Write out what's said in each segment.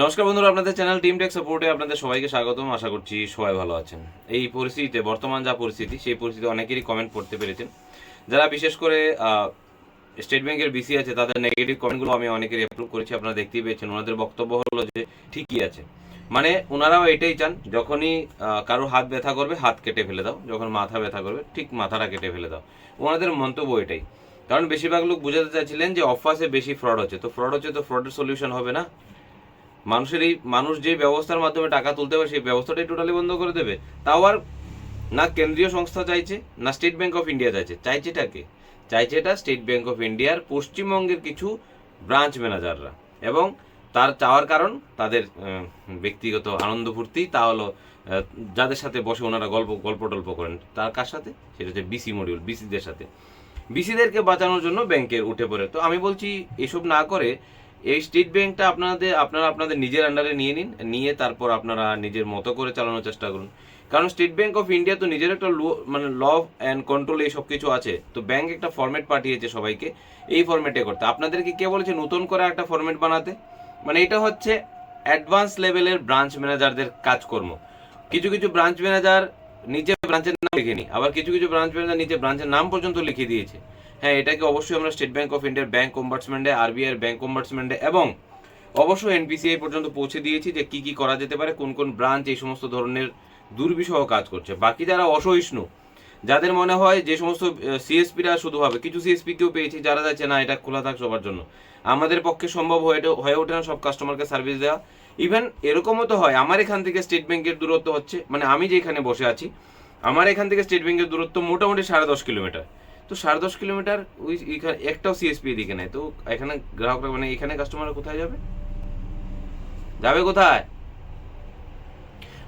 নমস্কার বন্ধুরা, আপনাদের চ্যানেল টিম টেক সাপোর্টে আপনাদের সবাইকে স্বাগতম। আশা করছি সবাই ভালো আছেন। এই পরিস্থিতিতে, বর্তমান যা পরিস্থিতি, সেই পরিস্থিতিতে অনেকেরই কমেন্ট পড়তে পেরেছেন। যারা বিশেষ করে স্টেট ব্যাংকের বিসি আছে, তাদের নেগেটিভ কমেন্টগুলো আমি অনেকেরই অ্যাপ্রুভ করেছি, আপনারা দেখতেই পেয়েছেন। ওনাদের বক্তব্য হলো যে, ঠিকই আছে। মানে ওনারাও এটাই চান, যখনই কারও হাত ব্যথা করবে, হাত কেটে ফেলে দাও। যখন মাথা ব্যথা করবে, ঠিক মাথাটা কেটে ফেলে দাও। ওনাদের মন্তব্য এটাই। কারণ বেশিরভাগ লোক বোঝাতে চাইছিলেন যে অফাসে বেশি ফ্রড হচ্ছে। তো ফ্রড হচ্ছে তো ফ্রডের সলিউশন হবে না? মানুষের এই মানুষ যে ব্যবস্থার মাধ্যমে টাকা তুলতে পারে, সেই ব্যবস্থাটাই টোটালি বন্ধ করে দেবে। তাও আর না কেন্দ্রীয় সংস্থা চাইছে, না স্টেট ব্যাংক অফ ইন্ডিয়া চাইছে। চাইছে এটাকে চাইছে এটা স্টেট ব্যাংক অফ ইন্ডিয়ার পশ্চিমবঙ্গের কিছু ব্রাঞ্চ ম্যানেজাররা এবং তার চাওয়ার কারণ তাদের ব্যক্তিগত আনন্দ ফুর্তি, তা হলো যাদের সাথে বসে ওনারা গল্প গল্প টল্প করেন। তার কার সাথে? সেটা হচ্ছে বিসি মডিউল বিসিদের সাথে। বিসিদেরকে বাঁচানোর জন্য ব্যাংকের উঠে পড়ে। তো আমি বলছি, এসব না করে এই স্টেট ব্যাংকটা আপনাদের, আপনারা আপনাদের নিজের আন্ডারে নিয়ে নিন, নিয়ে তারপর আপনারা নিজের মতো করে চালানোর চেষ্টা করুন। কারণ স্টেট ব্যাংক অফ ইন্ডিয়া তো নিজের একটা মানে ল অ্যান্ড কন্ট্রোল এই সব কিছু আছে। তো ব্যাংক একটা ফরম্যাট পাঠিয়েছে সবাইকে, এই ফরম্যাটে করতে। আপনাদেরকে কে বলেছে নতুন করে একটা ফরম্যাট বানাতে? মানে এটা হচ্ছে অ্যাডভান্স লেভেলের ব্রাঞ্চ ম্যানেজারদের কাজকর্ম। কিছু কিছু ব্রাঞ্চ ম্যানেজার নিচে ব্রাঞ্চের নাম লিখেনি। আবার কিছু কিছু ব্রাঞ্চ নিচে ব্রাঞ্চের নাম পর্যন্ত লিখে দিয়েছে। হ্যাঁ এটাকে অবশ্যই আমরা স্টেট ব্যাঙ্ক অফ ইন্ডিয়ার ব্যাংক কম্পার্টমেন্টে আরবিআই ব্যাঙ্ক ব্যাংক কম্পার্টমেন্টে এবং অবশ্যই এনপিসিআই পর্যন্ত পৌঁছে দিয়েছি যে কি কি করা যেতে পারে, কোন কোন ব্রাঞ্চ এই সমস্ত ধরনের দুর্বিষহ কাজ করছে। বাকি যারা অসহিষ্ণু যাদের মনে হয় যে সমস্ত সিএসপিরা শুধু হবে কিছু সিএসপি কেও পেয়েছি যারা যাচ্ছে, না, এটা খোলা থাক সবার জন্য। আমাদের পক্ষে সম্ভব হয়ে হয়ে ওঠে না সব কাস্টমারকে সার্ভিস দেওয়া। ইভেন এরকমও তো হয়, আমার এখান থেকে স্টেট ব্যাংকের দূরত্ব হচ্ছে মানে আমি যেখানে বসে আছি, আমার এখান থেকে স্টেট ব্যাংকের দূরত্ব মোটামুটি সাড়ে দশ কিলোমিটার। তো সাড়ে দশ কিলোমিটার ওই একটাও সিএসপি এদিকে নেই। তো এখানে গ্রাহকরা মানে এখানে কাস্টমার কোথায় যাবে? যাবে কোথায়?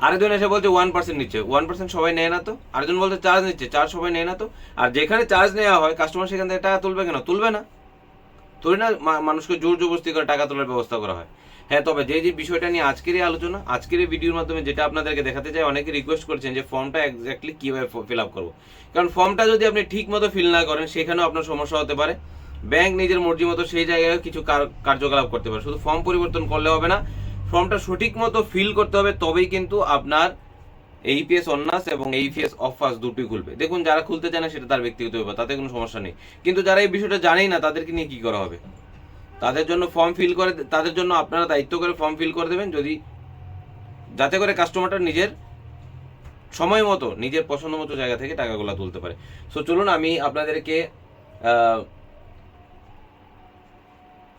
আরেকজন এসে বলছে ওয়ান পার্সেন্ট নিচ্ছে। ওয়ান পার্সেন্ট সবাই নেয় না তো? আরেকজন বলছে চার্জ নিচ্ছে চার্জ সবাই নেয় না তো? আর যেখানে চার্জ নেওয়া হয় কাস্টমার সেখান থেকে টাকা তুলবে কেন? তুলবে না। তুলে না মানুষকে জোর জবরদস্তি করে টাকা তোলার ব্যবস্থা করা হয়। হ্যাঁ তবে যে যে বিষয়টা নিয়ে আজকের এই আলোচনা, আজকের এই ভিডিওর মাধ্যমে যেটা আপনাদেরকে দেখাতে চাই, অনেকে রিকোয়েস্ট করছেন যে ফর্মটা এক্স্যাক্টলি কীভাবে ফিল আপ করব। কারণ ফর্মটা যদি আপনি ঠিক মতো ফিল না করেন, সেখানেও আপনার সমস্যা হতে পারে। ব্যাংক নিজের মর্জি মতো সেই জায়গায় কিছু কার- কার্যকলাপ করতে পারে। শুধু ফর্ম পরিবর্তন করলে হবে না ফর্মটা সঠিক মতো ফিল করতে হবে, তবেই কিন্তু আপনার এইপিএস অন্যাস এবং এইপিএস অফাস দুটোই খুলবে। দেখুন, যারা খুলতে চায় না, সেটা তার ব্যক্তিগত ব্যাপার, তাতে কোনো সমস্যা নেই। কিন্তু যারা এই বিষয়টা জানেই না, তাদেরকে নিয়ে কি করা হবে? তাদের জন্য ফর্ম ফিল করে, তাদের জন্য আপনারা দায়িত্ব করে ফর্ম ফিল করে দেবেন, যদি যাতে করে কাস্টমারটা নিজের সময় মতো, নিজের পছন্দ মতো জায়গা থেকে টাকাগুলো তুলতে পারে। সো চলুন, আমি আপনাদেরকে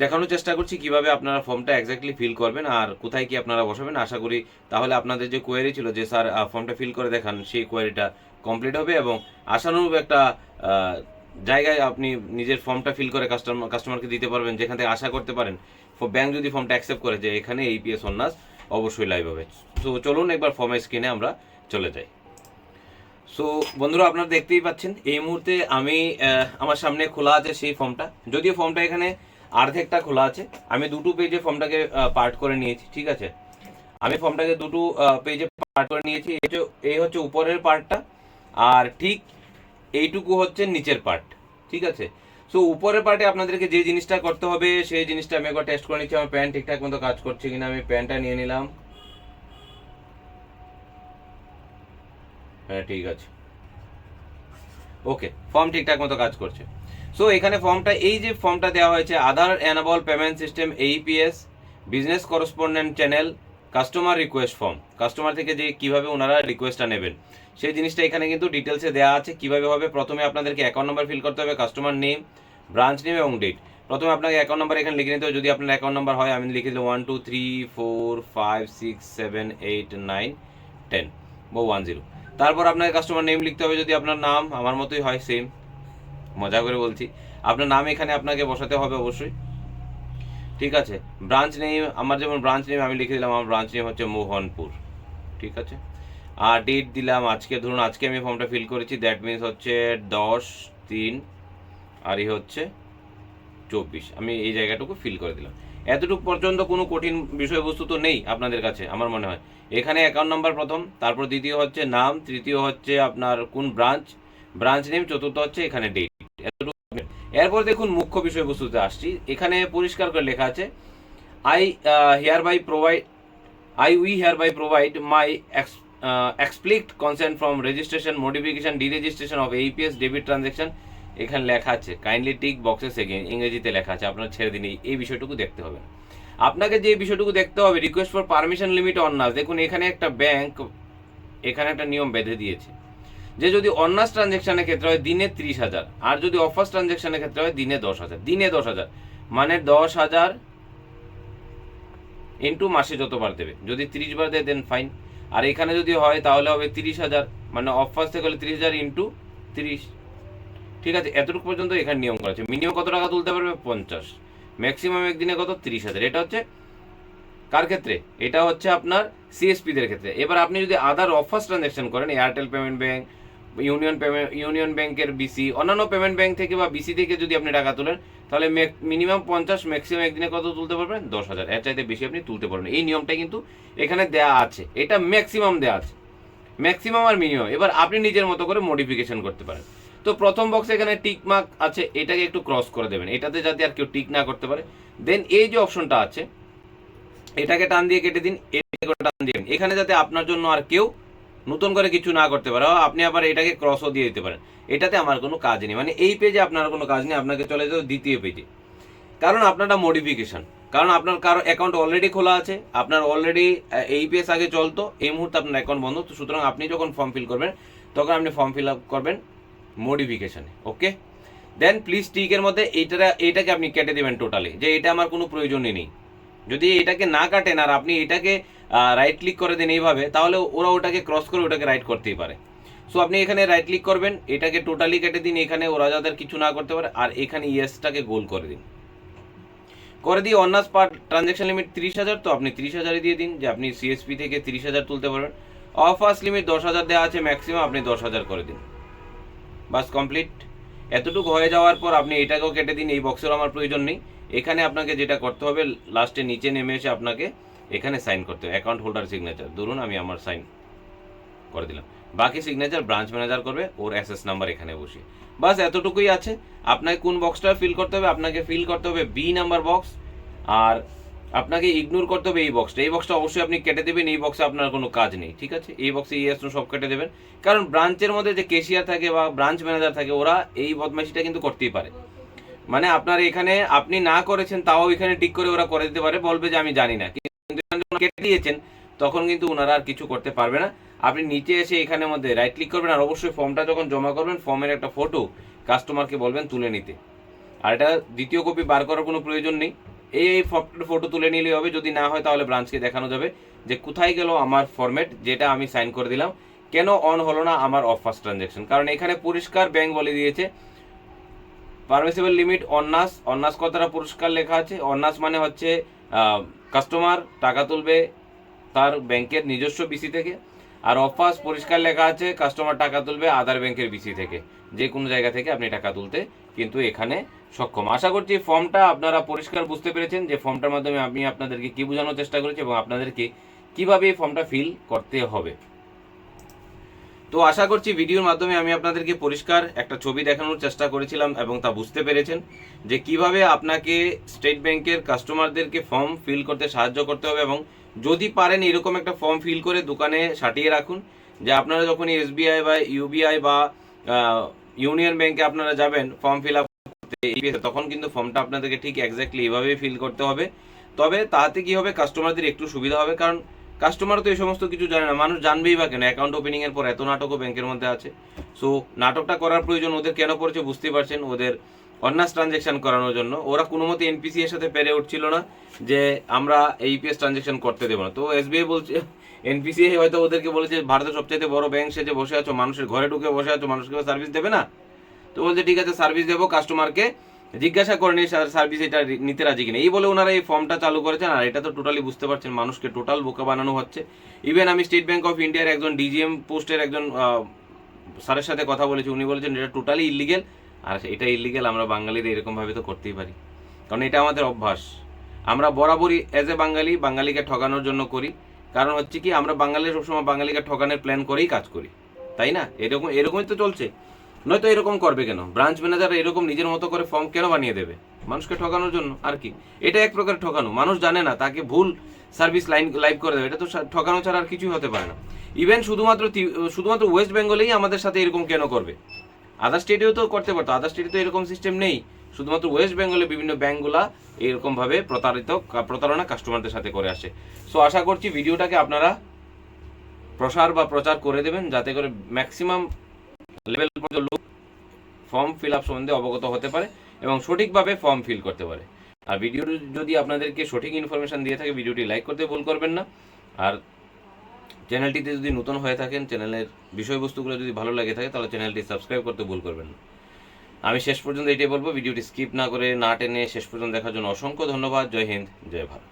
দেখানোর চেষ্টা করছি কীভাবে আপনারা ফর্মটা এক্স্যাক্টলি ফিল করবেন আর কোথায় কি আপনারা বসাবেন। আশা করি তাহলে আপনাদের যে কোয়ারি ছিল যে স্যার ফর্মটা ফিল করে দেখান, সেই কোয়ারিটা কমপ্লিট হবে এবং আশানুরূপ একটা জায়গায় আপনি নিজের ফর্মটা ফিল করে কাস্টমার কাস্টমারকে দিতে পারবেন, যেখান থেকে আশা করতে পারেন। ব্যাংক যদি ফর্মটা অ্যাকসেপ্ট করে যে এখানে এই এইপিএস অন্যাস অবশ্যই লাইভ হবে। সো চলুন একবার ফর্মের স্ক্রিনে আমরা চলে যাই। সো বন্ধুরা, আপনারা দেখতেই পাচ্ছেন, এই মুহূর্তে আমি আমার সামনে খোলা আছে সেই ফর্মটা যদিও ফর্মটা এখানে অর্ধেকটা খোলা আছে। আমি দুটো পেজে ফর্মটাকে পার্ট করে নিয়েছি, ঠিক আছে? আমি ফর্মটাকে দুটো পেজে পার্ট করে নিয়েছি। এই হচ্ছে উপরের পার্টটা আর ঠিক এইটুকু হচ্ছে নিচের পার্ট ঠিক আছে? সো উপরের পার্টে আপনাদেরকে যে জিনিসটা করতে হবে, সেই জিনিসটা আমি একবার টেস্ট করে নিচ্ছি। আমার প্যান্ট ঠিকঠাক মতো কাজ করছে কিনা, আমি প্যান্টটা নিয়ে নিলাম। হ্যাঁ ঠিক আছে। ওকে ফর্ম ঠিকঠাক মতো কাজ করছে। সো এখানে ফর্মটা এই যে ফর্মটা দেওয়া হয়েছে Aadhaar enable payment system AEPS business correspondent channel customer request form customer থেকে যে কীভাবে ওনারা রিকোয়েস্টটা নেবেন, সেই জিনিসটা এখানে কিন্তু ডিটেলসে দেওয়া আছে। কীভাবে হবে? প্রথমে আপনাদেরকে অ্যাকাউন্ট নাম্বার ফিল করতে হবে কাস্টমার নেম ব্রাঞ্চ নেম এবং ডেট প্রথমে আপনাকে অ্যাকাউন্ট নাম্বার এখানে লিখে নিতে হবে। যদি আপনার অ্যাকাউন্ট নাম্বার হয়, আমি লিখে দিলাম one two three four five six seven eight nine ten বা ওয়ান জিরো তারপর আপনাকে কাস্টমার নেম লিখতে হবে। যদি আপনার নাম আমার মতোই হয় সেম মজা করে বলছি। আপনার নাম এখানে আপনাকে বসাতে হবে অবশ্যই। ঠিক আছে? ব্রাঞ্চ নেম আমার যেমন ব্রাঞ্চ নেম আমি লিখে দিলাম, আমার ব্রাঞ্চ নেম হচ্ছে মোহনপুর। ঠিক আছে? আর ডেট দিলাম আজকে, ধরুন আজকে আমি ফর্মটা ফিল করেছি দ্যাট মিনস হচ্ছে দশ, তিন, আর এই হচ্ছে চব্বিশ। আমি এই জায়গাটুকু ফিল করে দিলাম। এতটুকু পর্যন্ত কোনো কঠিন বিষয়বস্তু তো নেই আপনাদের কাছে, আমার মনে হয়। এখানে অ্যাকাউন্ট নাম্বার প্রথম, তারপর দ্বিতীয় হচ্ছে নাম, তৃতীয় হচ্ছে আপনার কোন ব্রাঞ্চ ব্রাঞ্চ নেম চতুর্থ হচ্ছে এখানে ডেট এরপর দেখুন মুখ্য বিষয়বস্তুতে আসছি। এখানে পরিষ্কার করে লেখা আছে I hereby provide I we hereby provide my explicit consent from registration modification deregistration of AEPS debit transaction এখানে লেখা আছে কাইন্ডলি টিক বক্সে সেকেন্ড ইংরেজিতে লেখা আছে, আপনার ছেড়ে দিন এই- এই বিষয়টুকু দেখতে হবে আপনাকে যে বিষয়টুকু দেখতে হবে রিকোয়েস্ট ফর পারমিশন লিমিট অন্যাস দেখুন, এখানে একটা ব্যাংক এখানে একটা নিয়ম বেঁধে দিয়েছে। যে যদি অন্যাস ট্রানজ্যাকশনের ক্ষেত্রে হয় দিনে ত্রিশ হাজার, আর যদি অফার্স ট্রানজ্যাকশনের ক্ষেত্রে হয় দিনে দশ হাজার, দিনে দশ হাজার। মানে দশ হাজার ইন্টু মাসে যতবার দেবে। যদি তিরিশ বার দেয় দেন ফাইন আর এখানে যদি হয়, তাহলে হবে তিরিশ হাজার। মানে অফ ফার্স্ট থেকে হলে তিরিশ হাজার ইন্টু তিরিশ। ঠিক আছে, এতটুকু পর্যন্ত এখানে নিয়ম করা আছে। মিনিমাম কত টাকা তুলতে পারবে? পঞ্চাশ। ম্যাক্সিমাম একদিনে কত? তিরিশ হাজার। এটা হচ্ছে কার ক্ষেত্রে? এটা হচ্ছে আপনার সিএসপিদের ক্ষেত্রে। এবার আপনি যদি আদার অফার্স ট্রানজ্যাকশন করেন Airtel payment bank union payment, union ব্যাংকের বিসি অন্যান্য পেমেন্ট ব্যাংক থেকে বা বিসি থেকে যদি আপনি টাকা তোলেন, তাহলে মিনিমাম পঞ্চাশ, ম্যাক্সিমাম একদিনে কত তুলতে পারবেন? দশ হাজার। এর চাইতে বেশি আপনি তুলতে পারবেন এই নিয়মটা কিন্তু এখানে দেয়া আছে। এটা ম্যাক্সিমাম দেয়া আছে। ম্যাক্সিমাম আর মিনিমাম। এবার আপনি নিজের মতো করে মডিফিকেশন করতে পারেন। তো প্রথম বক্সে এখানে টিক মার্ক আছে, এটাকে একটু ক্রস করে দেবেন। এটাতে যাতে আর কেউ টিক না করতে পারে। দেন এই যে অপশনটা আছে, এটাকে টান দিয়ে কেটে দিন, এটাকে টান দিন। এখানে যাতে আপনার জন্য আর কেউ নতুন করে কিছু না করতে পারে, আপনি আবার এটাকে ক্রসও দিয়ে দিতে পারেন। এটাতে আমার কোনো কাজ নেই। মানে এই পেজে আপনার কোনো কাজ নেই, আপনাকে চলে যেতে দ্বিতীয় পেজে কারণ আপনারটা মডিফিকেশন কারণ আপনার কারও অ্যাকাউন্ট অলরেডি খোলা আছে, আপনার অলরেডি এই পেজ আগে চলতো, এই মুহূর্তে আপনার অ্যাকাউন্ট বন্ধ, তো সুতরাং আপনি যখন ফর্ম ফিল করবেন, তখন আপনি ফর্ম ফিল আপ করবেন মডিফিকেশানে ওকে দেন প্লিজ টিকের মধ্যে এইটা এইটাকে আপনি কেটে দেবেন টোটালি যে এটা আমার কোনো প্রয়োজনই নেই। যদি এটাকে না কাটেন আর আপনি এটাকে রাইট ক্লিক করে দেন এইভাবে, তাহলে ওরা ওটাকে ক্রস করে ওটাকে রাইট করতেই পারে। সো আপনি এখানে রাইট ক্লিক করবেন, এটাকে টোটালি কেটে দিন, এখানে ওরা যাদের কিছু না করতে পারে, আর এখানে ইয়েসটাকে গোল করে দিন। করে দিয়ে অনার্স পার ট্রানজ্যাকশন লিমিট তিরিশ হাজার, তো আপনি তিরিশ হাজারই দিয়ে দিন, যে আপনি সিএসপি থেকে তিরিশ হাজার তুলতে পারবেন। অফার্স লিমিট দশ হাজার দেওয়া আছে ম্যাক্সিমাম আপনি দশ হাজার করে দিন। বাস কমপ্লিট এতটুকু হয়ে যাওয়ার পর আপনি এটাকেও কেটে দিন, এই বক্সের আমার প্রয়োজন নেই। এখানে আপনাকে যেটা করতে হবে লাস্টে নিচে নেমে এসে আপনাকে এখানে সাইন করতে হবে অ্যাকাউন্ট হোল্ডার সিগনেচার ধরুন আমি আমার সাইন করে দিলাম। বাকি সিগনেচার ব্রাঞ্চ ম্যানেজার করবে, ওর অ্যাসেস নাম্বার এখানে বসিয়ে। বাস এতটুকুই আছে। আপনাকে কোন বক্সটা ফিল করতে হবে? আপনাকে ফিল করতে হবে বি নাম্বার বক্স আর আপনাকে ইগনোর করতে হবে এই বক্সটা এই বক্সটা অবশ্যই আপনি কেটে দেবেন, এই বক্সে আপনার কোনো কাজ নেই, ঠিক আছে? এই বক্সে ইয়েস নো সব কেটে দেবেন। কারণ ব্রাঞ্চের মধ্যে যে কেশিয়ার থাকে বা ব্রাঞ্চ ম্যানেজার থাকে, ওরা এই বদমাইশিটা কিন্তু করতেই পারে। মানে আপনার এখানে আপনি না করেছেন, তাও এখানে টিক করে ওরা করে দিতে পারে। বলবে যে আমি জানি না। কেটে দিয়েছেন, তখন কিন্তু ওনারা আর কিছু করতে পারবে না। আপনি নিচে এসে এখানের মধ্যে রাইট ক্লিক করবেন আর অবশ্যই ফর্মটা যখন জমা করবেন, ফর্মের একটা ফটো কাস্টমারকে বলবেন তুলে নিতে। আর এটা দ্বিতীয় কপি বার করার কোনো প্রয়োজন নেই। এই এই ফটো তুলে নিলেই হবে, যদি না হয় তাহলে ব্রাঞ্চকে দেখানো যাবে যে কোথায় গেল আমার ফরম্যাট যেটা আমি সাইন করে দিলাম। কেন অন হলো না আমার অফ ফার্স্ট ট্রানজ্যাকশন কারণ এখানে পরিষ্কার ব্যাংক বলে দিয়েছে। পারমিসিবল লিমিট অন্যাস অন্যাস কথাটা পুরস্কার লেখা আছে? অন্যাস মানে হচ্ছে কাস্টমার টাকা তুলবে তার ব্যাংকের নিজস্ব বিসি থেকে, আর অফার্স পরিষ্কার লেখা আছে, কাস্টমার টাকা তুলবে আধার ব্যাংকের বিসি থেকে। যে কোনো জায়গা থেকে আপনি টাকা তুলতে কিন্তু এখানে সক্ষম। আশা করছি ফর্মটা আপনারা পরিষ্কার বুঝতে পেরেছেন যে ফর্মটার মাধ্যমে আমি আপনাদেরকে কী বোঝানোর চেষ্টা করেছি এবং আপনাদেরকে কীভাবে এই ফর্মটা ফিল করতে হবে। তো আশা করছি ভিডিওর মাধ্যমে আমি আপনাদেরকে পরিষ্কার একটা ছবি দেখানোর চেষ্টা করেছিলাম এবং তা বুঝতে পেরেছেন যে কীভাবে আপনাকে স্টেট ব্যাংকের কাস্টমারদেরকে ফর্ম ফিল করতে সাহায্য করতে হবে এবং যদি পারেন এরকম একটা ফর্ম ফিল করে দোকানে সাটিয়ে রাখুন যে আপনারা যখন এসবিআই বা ইউবিআই বা ইউনিয়ন ব্যাংকে আপনারা যাবেন ফর্ম ফিল আপ করতে তখন কিন্তু ফর্মটা আপনাদেরকে ঠিক এক্স্যাক্টলি এভাবেই ফিল করতে হবে। তবে তাতে কি হবে, কাস্টমারদের একটু সুবিধা হবে কারণ কাস্টমার তো এই সমস্ত কিছু জানে না। মানুষ জানবেই বা কেন? অ্যাকাউন্ট ওপেনিংয়ের পর এত নাটকও ব্যাংকের মধ্যে আছে। সো নাটকটা করার প্রয়োজন ওদের কেন পড়েছে বুঝতেই পারছেন? ওদের অন্যাস ট্রানজেকশন করানোর জন্য। ওরা কোনো মতে এনপিসি এর সাথে পেরে উঠছিল না যে আমরা এইপিএস ট্রানজেকশন করতে দেবো না। তো এসবিআই বলছে এনপিসি হয়তো ওদেরকে বলেছে, ভারতের সবচেয়ে বড় ব্যাংক সে যে বসে আছো, মানুষের ঘরে ঢুকে বসে আছো, মানুষকে সার্ভিস দেবে না? তো বলছে, ঠিক আছে সার্ভিস দেবো কাস্টমারকে জিজ্ঞাসা করে নিই সার্ভিস এটা নিতে রাজি কিনা? এই বলে ওনারা এই ফর্মটা চালু করেছেন, আর এটা তো টোটালি বুঝতে পারছেন মানুষকে টোটাল বোকা বানানো হচ্ছে। ইভেন আমি স্টেট ব্যাংক অফ ইন্ডিয়ার একজন ডিজিএম পোস্টের একজন স্যারের সাথে কথা বলেছি, উনি বলেছেন এটা টোটালি ইলিগেল আর এটা ইলিগেল আমরা বাঙালিরা এরকমভাবে তো করতেই পারি। কারণ এটা আমাদের অভ্যাস। আমরা বরাবরই অ্যাজ এ বাঙালি, বাঙালিকে ঠকানোর জন্য করি। কারণ হচ্ছে কি, আমরা বাঙালি সবসময় বাঙালিকে ঠকানোর প্ল্যান করেই কাজ করি। তাই না? এরকম, এরকমই তো চলছে। নয়তো এরকম করবে কেন? ব্রাঞ্চ ম্যানেজার এরকম নিজের মতো করে ফর্ম কেন বানিয়ে দেবে? মানুষকে ঠকানোর জন্য, আর কি? এটা এক প্রকার ঠকানো। মানুষ জানে না, তাকে ভুল সার্ভিস লাইন লাইভ করে দেবে। এটা তো ঠকানো ছাড়া আর কিছুই হতে পারে না। ইভেন শুধুমাত্র শুধুমাত্র ওয়েস্ট বেঙ্গলেই আমাদের সাথে এরকম কেন করবে? আদার স্টেটেও তো করতে পারতো। আদার স্টেটে তো এরকম সিস্টেম নেই। শুধুমাত্র ওয়েস্ট বেঙ্গলে বিভিন্ন ব্যাঙ্কগুলা এরকমভাবে প্রতারিত প্রতারণা কাস্টমারদের সাথে করে আসে। সো আশা করছি ভিডিওটাকে আপনারা প্রসার বা প্রচার করে দেবেন, যাতে করে ম্যাক্সিমাম লেভেল পর্যন্ত লোক ফর্ম ফিল আপ সম্বন্ধে অবগত হতে পারে এবং সঠিকভাবে ফর্ম ফিল করতে পারে। আর ভিডিও যদি আপনাদেরকে সঠিক ইনফরমেশন দিয়ে থাকে ভিডিওটি লাইক করতে ভুল করবেন না। আর চ্যানেলটিতে যদি নতুন হয়ে থাকেন চ্যানেলের বিষয়বস্তুগুলো যদি ভালো লাগে থাকে, তাহলে চ্যানেলটি সাবস্ক্রাইব করতে ভুল করবেন না। আমি শেষ পর্যন্ত এটাই বলব ভিডিওটি স্কিপ না করে, না টেনে শেষ পর্যন্ত দেখার জন্য অসংখ্য ধন্যবাদ। জয় হিন্দ, জয় ভারত।